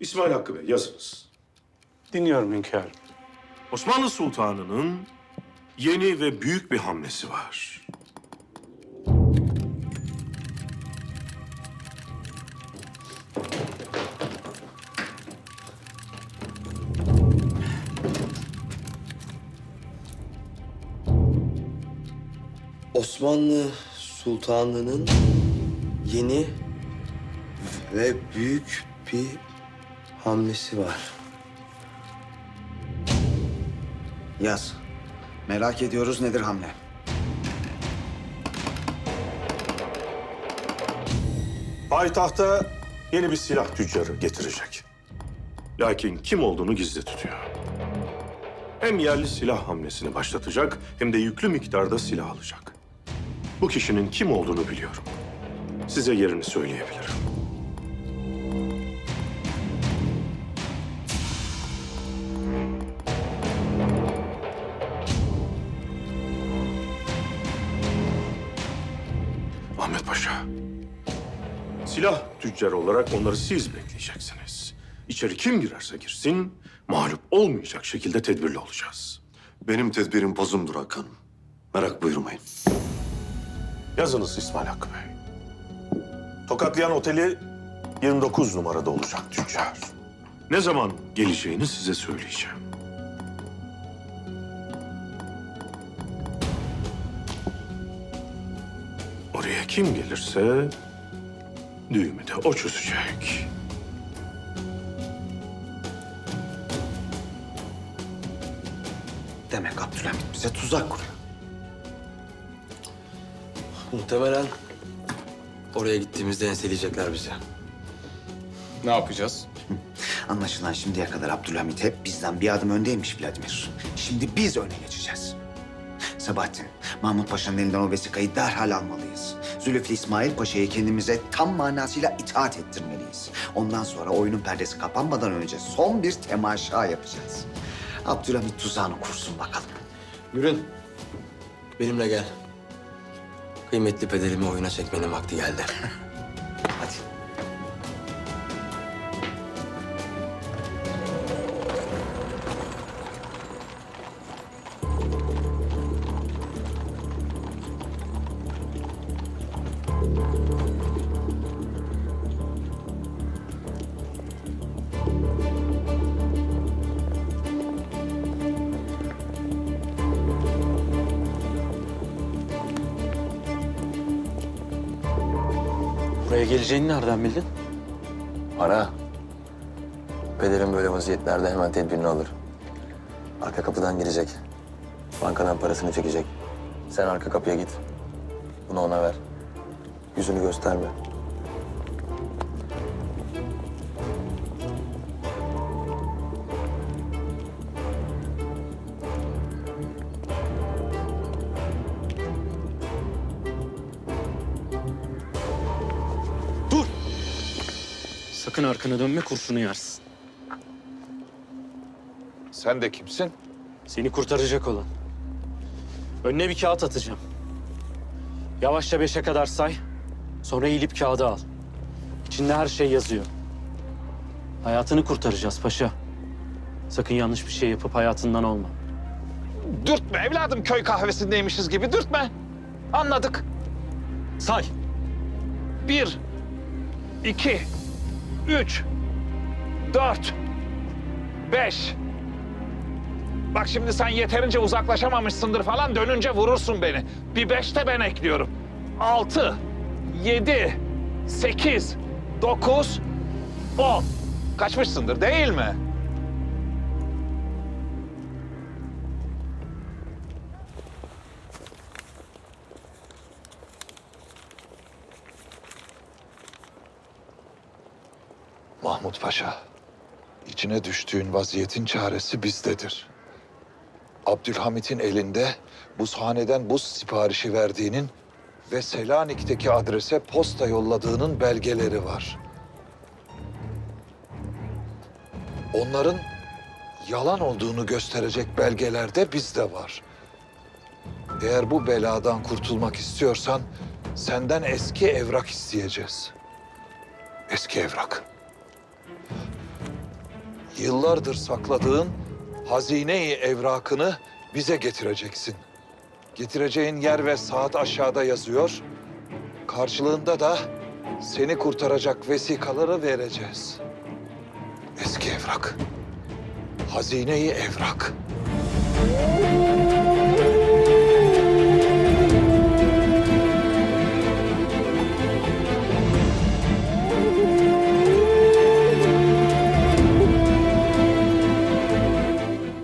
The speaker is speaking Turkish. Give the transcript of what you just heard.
İsmail Hakkı Bey yazınız. Dinliyorum hünkârım. Osmanlı Sultanı'nın yeni ve büyük bir hamlesi var. Osmanlı Sultanlığı'nın yeni ve büyük bir hamlesi var. Yaz. Merak ediyoruz nedir hamle? Payitahta yeni bir silah tüccarı getirecek. Lakin kim olduğunu gizli tutuyor. Hem yerli silah hamlesini başlatacak hem de yüklü miktarda silah alacak. Bu kişinin kim olduğunu biliyorum. Size yerini söyleyebilirim. Silah tüccarı olarak onları siz bekleyeceksiniz. İçeri kim girerse girsin, mağlup olmayacak şekilde tedbirli olacağız. Benim tedbirim bozumdur Hakan'ım. Merak buyurmayın. Yazınız İsmail Hakkı Bey. Tokatlayan Oteli 29 numarada olacak tüccar. Ne zaman geleceğini size söyleyeceğim. Oraya kim gelirse düğümü de o çözecek. Demek Abdülhamit bize tuzak kuruyor. Muhtemelen oraya gittiğimizde enseleyecekler bizi. Ne yapacağız? Anlaşılan şimdiye kadar Abdülhamit hep bizden bir adım öndeymiş Vladimir. Şimdi biz öne geçeceğiz. Sabahattin, Mahmut Paşa'nın elinden o vesikayı derhal almalıyız. Zülüflü İsmail Paşa'yı kendimize tam manasıyla itaat ettirmeliyiz. Ondan sonra oyunun perdesi kapanmadan önce son bir temaşa yapacağız. Abdülhamit tuzağını kursun bakalım. Yürün. Benimle gel. Kıymetli pederimi oyuna çekmenin vakti geldi. Hadi. Buraya geleceğini nereden bildin? Para. Pederim böyle vaziyetlerde hemen tedbirini alır. Arka kapıdan girecek. Bankadan parasını çekecek. Sen arka kapıya git. Bunu ona ver. Yüzünü gösterme. Sakın arkana dönme kurşunu yersin. Sen de kimsin? Seni kurtaracak olan. Önüne bir kağıt atacağım. Yavaşça beşe kadar say. Sonra eğilip kağıdı al. İçinde her şey yazıyor. Hayatını kurtaracağız paşa. Sakın yanlış bir şey yapıp hayatından olma. Dürtme evladım köy kahvesindeymişiz gibi dürtme. Anladık. Say. Bir, iki, üç, dört, beş. Bak şimdi sen yeterince uzaklaşamamışsındır falan dönünce vurursun beni. Bir beş de ben ekliyorum. Altı, yedi, sekiz, dokuz, on. Kaçmışsındır değil mi? Mahmut Paşa, içine düştüğün vaziyetin çaresi bizdedir. Abdülhamit'in elinde buzhaneden buz siparişi verdiğinin ve Selanik'teki adrese posta yolladığının belgeleri var. Onların yalan olduğunu gösterecek belgeler de bizde var. Eğer bu beladan kurtulmak istiyorsan senden eski evrak isteyeceğiz. Eski evrak. Yıllardır sakladığın hazine-i evrakını bize getireceksin. Getireceğin yer ve saat aşağıda yazıyor. Karşılığında da seni kurtaracak vesikaları vereceğiz. Eski evrak. Hazine-i evrak.